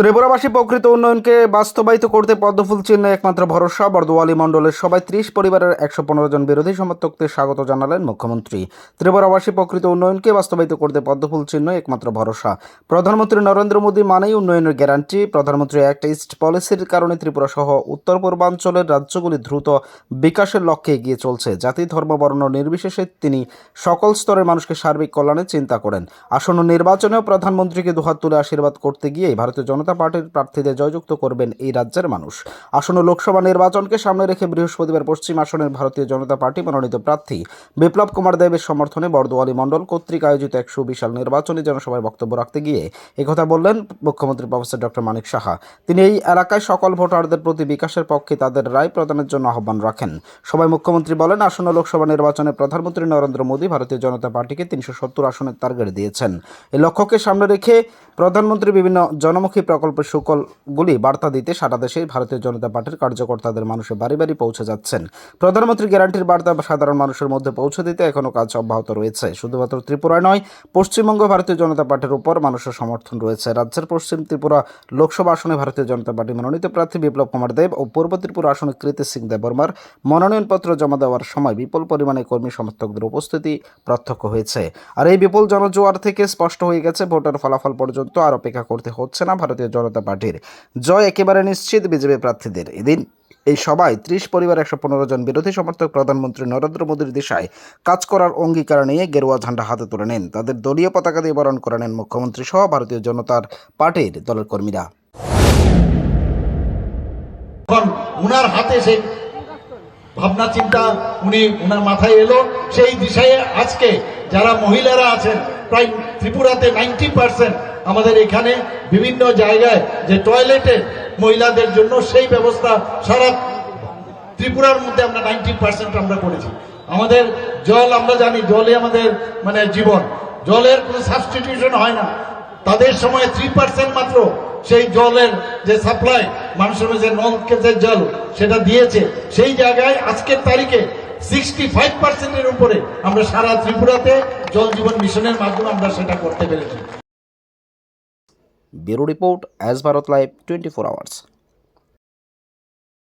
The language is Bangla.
ত্রিপুরাবাসী প্রকৃত উন্নয়নকে বাস্তবায়িত করতে পদ্মফুল চিহ্নে একমাত্র ভরসা, বর্দোয়ালি মণ্ডলের সবাই ত্রিশ পরিবারের একশো পনেরো জন বিরোধী সমর্থকদের স্বাগত জানালেন মুখ্যমন্ত্রী। ত্রিপুরাবাসী প্রকৃত উন্নয়নকে বাস্তবায়িত করতে পদ্মফুল চিহ্ন একমাত্র ভরসা। প্রধানমন্ত্রী নরেন্দ্র মোদী মানেই উন্নয়নের গ্যারান্টি। প্রধানমন্ত্রী অ্যাক্ট ইস্ট পলিসির কারণে ত্রিপুরা সহ উত্তর পূর্বাঞ্চলের রাজ্যগুলি দ্রুত বিকাশের লক্ষ্যে এগিয়ে চলছে। জাতি, ধর্ম, বর্ণ নির্বিশেষে তিনি সকল স্তরের মানুষকে সার্বিক কল্যাণে চিন্তা করেন। আসন্ন নির্বাচনেও প্রধানমন্ত্রীকে দুহাত তুলে আশীর্বাদ করতে গিয়ে ভারতীয় জনতা পার্টির প্রার্থীদের জয়যুক্ত করবেন এই রাজ্যের মানুষ। আসন্ন লোকসভা নির্বাচনকে সামনে রেখে বৃহস্পতিবার পশ্চিম আসনের ভারতীয় জনতা পার্টি মনোনীত প্রার্থী বিপ্লব কুমার দেবের সমর্থনে বর্দোয়ালি মণ্ডল কর্তৃক আয়োজিত এক সুবিশাল নির্বাচনী জনসভায় বক্তব্য রাখতে গিয়ে একথা বললেন মুখ্যমন্ত্রী প্রফেসর ডক্টর মানিক সাহা। তিনি এই এলাকায় সকল ভোটারদের প্রতি বিকাশের পক্ষে তাদের রায় প্রদানের জন্য আহ্বান রাখেন। সবাই মুখ্যমন্ত্রী বলেন, আসন্ন লোকসভা নির্বাচনে প্রধানমন্ত্রী নরেন্দ্র মোদী ভারতীয় জনতা পার্টিকে তিনশো সত্তর আসনের টার্গেট দিয়েছেন। এই লক্ষ্যকে সামনে রেখে প্রধানমন্ত্রী বিভিন্ন জনমুখী প্রকল্পের সুকলগুলি বার্তা দিতে সারা দেশে ভারতীয় জনতা পার্টির কার্যকর্তাদের মানুষের বাড়ি বাড়ি পৌঁছে যাচ্ছেন। প্রধানমন্ত্রী গ্যারান্টির বার্তা সাধারণ মানুষের মধ্যে পৌঁছে দিতে এখনও কাজ অব্যাহত রয়েছে। শুধুমাত্র ত্রিপুরায় নয়, পশ্চিমবঙ্গ ভারতীয় জনতা পার্টির উপর মানুষের সমর্থন রয়েছে। রাজ্যের পশ্চিম ত্রিপুরা লোকসভা আসনে ভারতীয় জনতা পার্টি মনোনীত প্রার্থী বিপ্লব কুমার দেব ও পূর্ব ত্রিপুরা আসনে কৃতি সিং দেববর্মার মনোনয়নপত্র জমা দেওয়ার সময় বিপুল পরিমাণে কর্মী সমর্থকদের উপস্থিতি প্রত্যক্ষ হয়েছে। আর এই বিপুল জনজোয়ার থেকে স্পষ্ট হয়ে গেছে, ভোটার ফলাফল পর্যন্ত আর অপেক্ষা করতে হচ্ছে না ভারতীয় জনতা পার্টির। জয় একেবারে নিশ্চিত, বিজেপি প্রার্থীদের। এদিন এই সভায় ত্রিশ পরিবার একশো পনেরো জন বিরোধী সমর্থক প্রধানমন্ত্রী নরেন্দ্র মোদীর দিশায় কাজ করার অঙ্গীকার নিয়ে গেরুয়া ঝান্ডা হাতে তুলে নেন। তাদের দলীয় পতাকা দিয়ে বরণ করে নেন মুখ্যমন্ত্রী সহ ভারতীয় জনতার পার্টির দলের কর্মীরা। উনার হাতে ভাবনা, চিন্তা উনি উনার মাথায় এলো। সেই দিশায় আজকে যারা মহিলারা আছেন, প্রায় ত্রিপুরাতে নাইনটি পার্সেন্ট আমাদের এখানে বিভিন্ন জায়গায় যে টয়লেটে মহিলাদের জন্য সেই ব্যবস্থা সারা ত্রিপুরার মধ্যে আমরা নাইনটি পার্সেন্ট আমরা করেছি। আমাদের জল, আমরা জানি জলে আমাদের মানে জীবন। জলের কোনো সাবস্টিটিউশন হয় না। তাদের সময় থ্রি পার্সেন্ট মাত্র সেই জলের যে সাপ্লাই মানুষের যে নলকে যে জল সেটা দিয়েছে। সেই জায়গায় আজকের তারিখে সিক্সটি ফাইভ পার্সেন্টের উপরে আমরা সারা ত্রিপুরাতে জল জীবন মিশনের মাধ্যমে আমরা সেটা করতে পেরেছি। bureau report as Bharat live twenty four hours